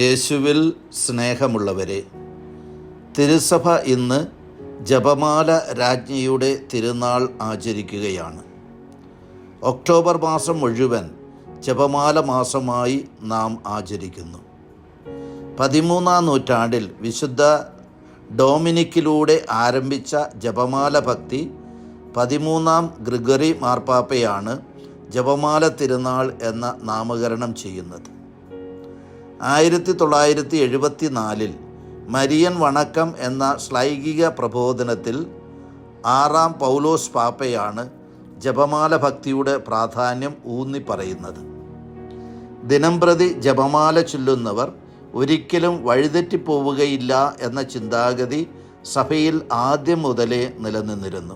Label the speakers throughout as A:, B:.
A: യേശുവിൽ സ്നേഹമുള്ളവരെ തിരുസഭ ഇന്ന് ജപമാല രാജ്ഞിയുടെ തിരുനാൾ ആചരിക്കുകയാണ്. ഒക്ടോബർ മാസം മുഴുവൻ ജപമാല മാസമായി നാം ആചരിക്കുന്നു. പതിമൂന്നാം നൂറ്റാണ്ടിൽ വിശുദ്ധ ഡോമിനിക്കിലൂടെ ആരംഭിച്ച ജപമാല ഭക്തി പതിമൂന്നാം ഗ്രിഗറി മാർപ്പാപ്പയാണ് ജപമാല തിരുനാൾ എന്ന നാമകരണം ചെയ്യുന്നത്. ആയിരത്തി തൊള്ളായിരത്തി എഴുപത്തി നാലിൽ മരിയൻ വണക്കം എന്ന ശ്ലൈകിക പ്രബോധനത്തിൽ ആറാം പൗലോസ് പാപ്പയാണ് ജപമാല ഭക്തിയുടെ പ്രാധാന്യം ഊന്നിപ്പറയുന്നത്. ദിനംപ്രതി ജപമാല ചൊല്ലുന്നവർ ഒരിക്കലും വഴിതെറ്റിപ്പോവുകയില്ല എന്ന ചിന്താഗതി സഭയിൽ ആദ്യം മുതലേ നിലനിന്നിരുന്നു.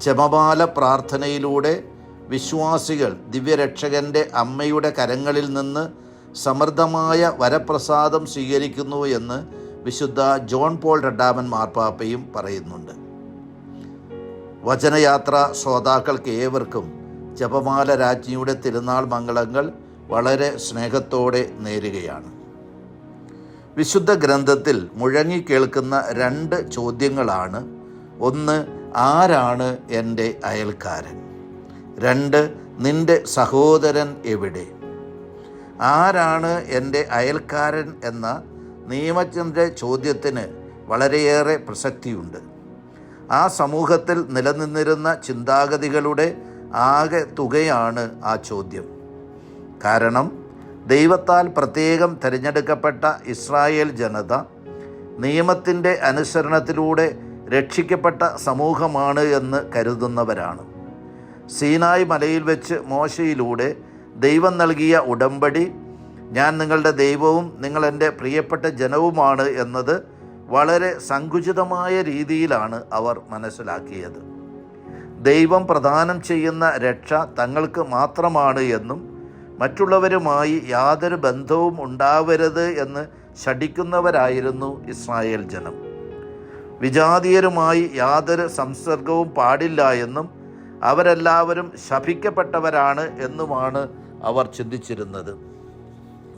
A: ജപമാല പ്രാർത്ഥനയിലൂടെ വിശ്വാസികൾ ദിവ്യരക്ഷകന്റെ അമ്മയുടെ കരങ്ങളിൽ നിന്ന് സമൃദ്ധമായ വരപ്രസാദം സ്വീകരിക്കുന്നു എന്ന് വിശുദ്ധ ജോൺ പോൾ രണ്ടാമൻ മാർപ്പാപ്പയും പറയുന്നുണ്ട്. വചനയാത്ര ശ്രോതാക്കൾക്ക് ഏവർക്കും ജപമാല രാജ്ഞിയുടെ തിരുനാൾ മംഗളങ്ങൾ വളരെ സ്നേഹത്തോടെ നേരുകയാണ്. വിശുദ്ധ ഗ്രന്ഥത്തിൽ മുഴങ്ങി കേൾക്കുന്ന രണ്ട് ചോദ്യങ്ങളാണ്. ഒന്ന് ആരാണ് എന്റെ അയൽക്കാരൻ? രണ്ട് നിന്റെ സഹോദരൻ എവിടെ? ആരാണ് എന്റെ അയൽക്കാരൻ എന്ന നിയമജ്ഞന്റെ ചോദ്യത്തിന് വളരെയേറെ പ്രസക്തിയുണ്ട്. ആ സമൂഹത്തിൽ നിലനിന്നിരുന്ന ചിന്താഗതികളുടെ ആകെ തുകയാണ് ആ ചോദ്യം. കാരണം ദൈവത്താൽ പ്രത്യേകം തിരഞ്ഞെടുക്കപ്പെട്ട ഇസ്രായേൽ ജനത നിയമത്തിന്റെ അനുസരണത്തിലൂടെ രക്ഷിക്കപ്പെട്ട സമൂഹമാണ് എന്ന് കരുതുന്നവരാണ്. സീനായ് മലയിൽ വെച്ച് മോശയിലൂടെ ദൈവം നൽകിയ ഉടമ്പടി. ഞാൻ നിങ്ങളുടെ ദൈവവും നിങ്ങൾ എന്റെ പ്രിയപ്പെട്ട ജനവുമാണ് എന്നത് വളരെ സങ്കുചിതമായ രീതിയിലാണ് അവർ മനസ്സിലാക്കിയത്. ദൈവം പ്രദാനം ചെയ്യുന്ന രക്ഷ തങ്ങൾക്ക് മാത്രമാണ് എന്നും മറ്റുള്ളവരുമായി യാതൊരു ബന്ധവും ഉണ്ടാവരുത് എന്ന് ശഠിക്കുന്നവരായിരുന്നു ഇസ്രായേൽ ജനം. വിജാതീയരുമായി യാതൊരു സംസർഗവും പാടില്ല എന്നും അവരെല്ലാവരും ശപിക്കപ്പെട്ടവരാണ് എന്നുമാണ് അവർ ചിന്തിച്ചിരുന്നത്.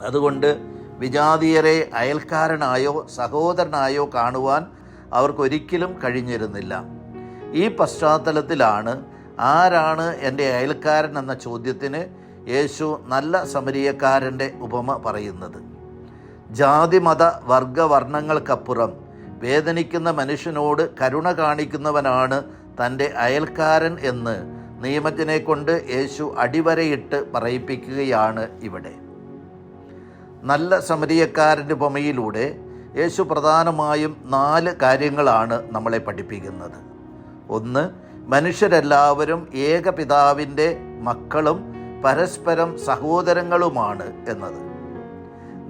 A: അതുകൊണ്ട് വിജാതീയരെ അയൽക്കാരനായോ സഹോദരനായോ കാണുവാൻ അവർക്കൊരിക്കലും കഴിഞ്ഞിരുന്നില്ല. ഈ പശ്ചാത്തലത്തിലാണ് ആരാണ് എന്റെ അയൽക്കാരൻ എന്ന ചോദ്യത്തിന് യേശു നല്ല സമരീയക്കാരന്റെ ഉപമ പറയുന്നത്. ജാതി മത വർഗവർണങ്ങൾക്കപ്പുറം വേദനിക്കുന്ന മനുഷ്യനോട് കരുണ കാണിക്കുന്നവനാണ് തന്റെ അയൽക്കാരൻ എന്ന് നിയമത്തിനെ കൊണ്ട് യേശു അടിവരയിട്ട് പറയിപ്പിക്കുകയാണ് ഇവിടെ. നല്ല സമരിയക്കാരന്റെ ഉപമയിലൂടെ യേശു പ്രധാനമായും നാല് കാര്യങ്ങളാണ് നമ്മളെ പഠിപ്പിക്കുന്നത്. ഒന്ന് മനുഷ്യരെല്ലാവരും ഏകപിതാവിന്റെ മക്കളും പരസ്പരം സഹോദരങ്ങളുമാണ് എന്നത്.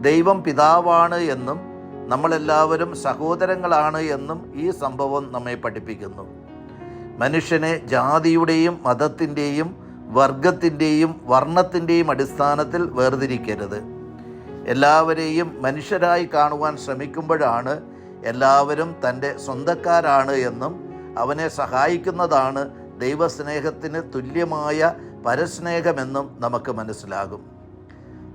A: ദൈവം പിതാവാണ് എന്നും നമ്മളെല്ലാവരും സഹോദരങ്ങളാണ് എന്നും ഈ സംഭവം നമ്മെ പഠിപ്പിക്കുന്നു. മനുഷ്യനെ ജാതിയുടെയും മതത്തിന്റെയും വർഗത്തിന്റെയും വർണത്തിന്റെയും അടിസ്ഥാനത്തിൽ വേർതിരിക്കരുത്. എല്ലാവരെയും മനുഷ്യരായി കാണുവാൻ ശ്രമിക്കുമ്പോഴാണ് എല്ലാവരും തന്റെ സ്വന്തക്കാരാണ് എന്നും അവനെ സഹായിക്കുന്നതാണ് ദൈവസ്നേഹത്തിന് തുല്യമായ പരസ്നേഹമെന്നും നമുക്ക് മനസ്സിലാകും.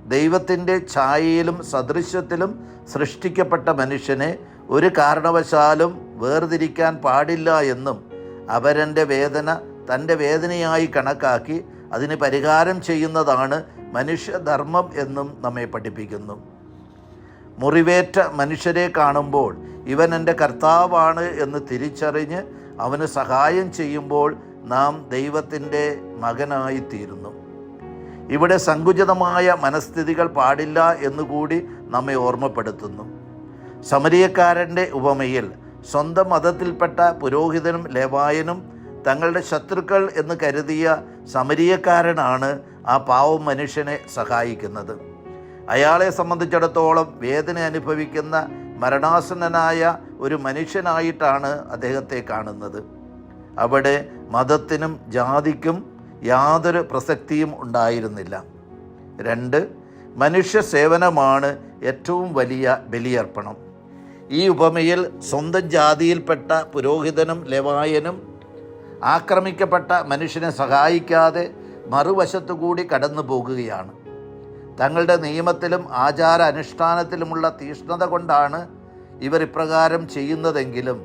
A: ദൈവത്തിന്റെ ഛായയിലും സദൃശ്യത്തിലും സൃഷ്ടിക്കപ്പെട്ട മനുഷ്യനെ ഒരു കാരണവശാലും വേർതിരിക്കാൻ പാടില്ല എന്നും അവരന്റെ വേദന തന്റെ വേദനയായി കണക്കാക്കി അതിന് പരിഹാരം ചെയ്യുന്നതാണ് മനുഷ്യധർമ്മം എന്നും നമ്മെ പഠിപ്പിക്കുന്നു. മുറിവേറ്റ മനുഷ്യരെ കാണുമ്പോൾ ഇവൻ എന്റെ കർത്താവാണ് എന്ന് തിരിച്ചറിഞ്ഞ് അവന് സഹായം ചെയ്യുമ്പോൾ നാം ദൈവത്തിന്റെ മകനായിത്തീരുന്നു. ഇവിടെ സങ്കുചിതമായ മനസ്ഥിതികൾ പാടില്ല എന്നുകൂടി നമ്മെ ഓർമ്മപ്പെടുത്തുന്നു. സമരിയക്കാരന്റെ ഉപമയിൽ സ്വന്തം മതത്തിൽപ്പെട്ട പുരോഹിതനും ലേവായനും തങ്ങളുടെ ശത്രുക്കൾ എന്ന് കരുതിയ സമരീയക്കാരനാണ് ആ പാവം മനുഷ്യനെ സഹായിക്കുന്നത്. അയാളെ സംബന്ധിച്ചിടത്തോളം വേദന അനുഭവിക്കുന്ന മരണാസന്നനായ ഒരു മനുഷ്യനായിട്ടാണ് അദ്ദേഹത്തെ കാണുന്നത്. അവിടെ മതത്തിനും ജാതിക്കും യാതൊരു പ്രസക്തിയും ഉണ്ടായിരുന്നില്ല. രണ്ട് മനുഷ്യ സേവനമാണ് ഏറ്റവും വലിയ ബലിയർപ്പണം. ഈ ഉപമയിൽ സ്വന്തം ജാതിയിൽപ്പെട്ട പുരോഹിതനും ലവായനും ആക്രമിക്കപ്പെട്ട മനുഷ്യനെ സഹായിക്കാതെ മറുവശത്തുകൂടി കടന്നു പോകുകയാണ്. തങ്ങളുടെ നിയമത്തിലും ആചാര അനുഷ്ഠാനത്തിലുമുള്ള തീഷ്ണത കൊണ്ടാണ് ഇവർ ഇപ്രകാരം ചെയ്യുന്നതെങ്കിലും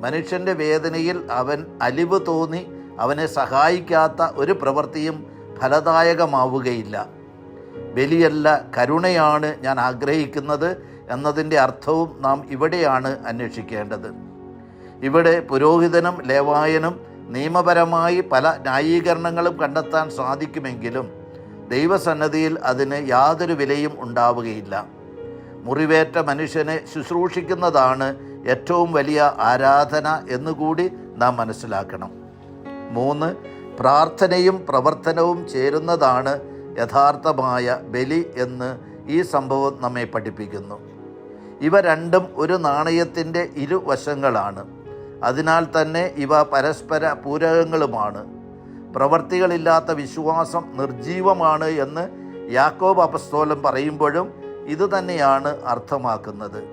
A: മനുഷ്യന്റെ വേദനയിൽ അവൻ അലിവ് തോന്നി അവനെ സഹായിക്കാത്ത ഒരു പ്രവൃത്തിയും ഫലദായകമാവുകയില്ല. ബലിയല്ല കരുണയാണ് ഞാൻ ആഗ്രഹിക്കുന്നത് എന്നതിന്റെ അർത്ഥവും നാം ഇവിടെയാണ് അന്വേഷിക്കേണ്ടത്. ഇവിടെ പുരോഹിതനും ലേവായനും നിയമപരമായി പല ന്യായീകരണങ്ങളും കണ്ടെത്താൻ സാധിക്കുമെങ്കിലും ദൈവസന്നദ്ധിയിൽ അതിന് യാതൊരു വിലയും ഉണ്ടാവുകയില്ല. മുറിവേറ്റ മനുഷ്യനെ ശുശ്രൂഷിക്കുന്നതാണ് ഏറ്റവും വലിയ ആരാധന എന്നുകൂടി നാം മനസ്സിലാക്കണം. മൂന്ന് പ്രാർത്ഥനയും പ്രവർത്തനവും ചേരുന്നതാണ് യഥാർത്ഥമായ ബലി എന്ന് ഈ സംഭവം നമ്മെ പഠിപ്പിക്കുന്നു. ഇവ രണ്ടും ഒരു നാണയത്തിന്റെ ഇരുവശങ്ങളാണ്. അതിനാൽ തന്നെ ഇവ പരസ്പര പൂരകങ്ങളുമാണ്. പ്രവർത്തികളില്ലാത്ത വിശ്വാസം നിർജീവമാണ് എന്ന് യാക്കോബ് അപസ്തോലം പറയുമ്പോഴും ഇത് തന്നെയാണ് അർത്ഥമാക്കുന്നത്.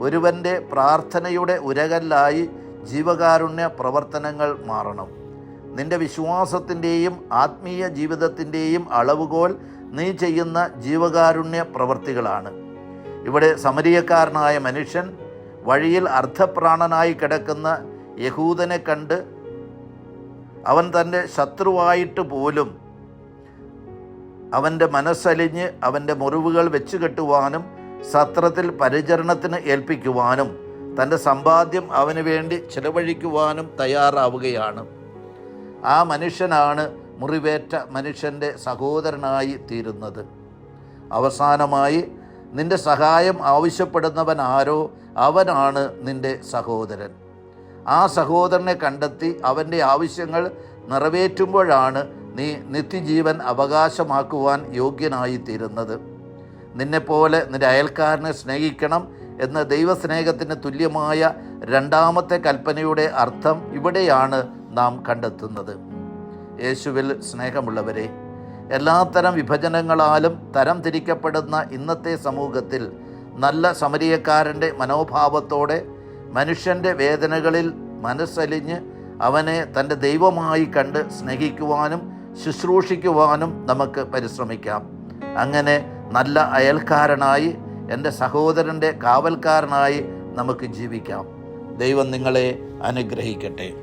A: ഒരുവന്റെ പ്രാർത്ഥനയുടെ ഉരകല്ലായി ജീവകാരുണ്യ പ്രവർത്തനങ്ങൾ മാറണം. നിന്റെ വിശ്വാസത്തിന്റെയും ആത്മീയ ജീവിതത്തിന്റെയും അളവുകോൽ നീ ചെയ്യുന്ന ജീവകാരുണ്യ പ്രവർത്തികളാണ്. ഇവിടെ സമരീയക്കാരനായ മനുഷ്യൻ വഴിയിൽ അർദ്ധപ്രാണനായി കിടക്കുന്ന യഹൂദനെ കണ്ട് അവൻ തന്റെ ശത്രുവായിട്ട് പോലും അവന്റെ മനസ്സലിഞ്ഞ് അവന്റെ മുറിവുകൾ വെച്ച് കെട്ടുവാനും സത്രത്തിൽ പരിചരണത്തിന് ഏൽപ്പിക്കുവാനും തന്റെ സമ്പാദ്യം അവന് വേണ്ടി ചിലവഴിക്കുവാനും തയ്യാറാവുകയാണ്. ആ മനുഷ്യനാണ് മുറിവേറ്റ മനുഷ്യന്റെ സഹോദരനായി തീരുന്നത്. അവസാനമായി നിന്റെ സഹായം ആവശ്യപ്പെടുന്നവൻ ആരോ അവനാണ് നിന്റെ സഹോദരൻ. ആ സഹോദരനെ കണ്ടെത്തി അവന്റെ ആവശ്യങ്ങൾ നിറവേറ്റുമ്പോഴാണ് നീ നിത്യജീവൻ അവകാശമാക്കുവാൻ യോഗ്യനായി തീരുന്നത് നിന്നെപ്പോലെ നിന്റെ അയൽക്കാരനെ സ്നേഹിക്കണം എന്ന ദൈവസ്നേഹത്തിന് തുല്യമായ രണ്ടാമത്തെ കൽപ്പനയുടെ അർത്ഥം ഇവിടെയാണ് നാം കണ്ടെത്തുന്നത്. യേശുവിൽ സ്നേഹമുള്ളവരെ എല്ലാത്തരം വിഭജനങ്ങളാലും തരം തിരിക്കപ്പെടുന്ന ഇന്നത്തെ സമൂഹത്തിൽ നല്ല സമരിയക്കാരന്റെ മനോഭാവത്തോടെ മനുഷ്യന്റെ വേദനകളിൽ മനസ്സലിഞ്ഞ് അവനെ തന്റെ ദൈവമായി കണ്ട് സ്നേഹിക്കുവാനും ശുശ്രൂഷിക്കുവാനും നമുക്ക് പരിശ്രമിക്കാം. അങ്ങനെ നല്ല അയൽക്കാരനായി എന്റെ സഹോദരന്റെ കാവൽക്കാരനായി നമുക്ക് ജീവിക്കാം. ദൈവം നിങ്ങളെ അനുഗ്രഹിക്കട്ടെ.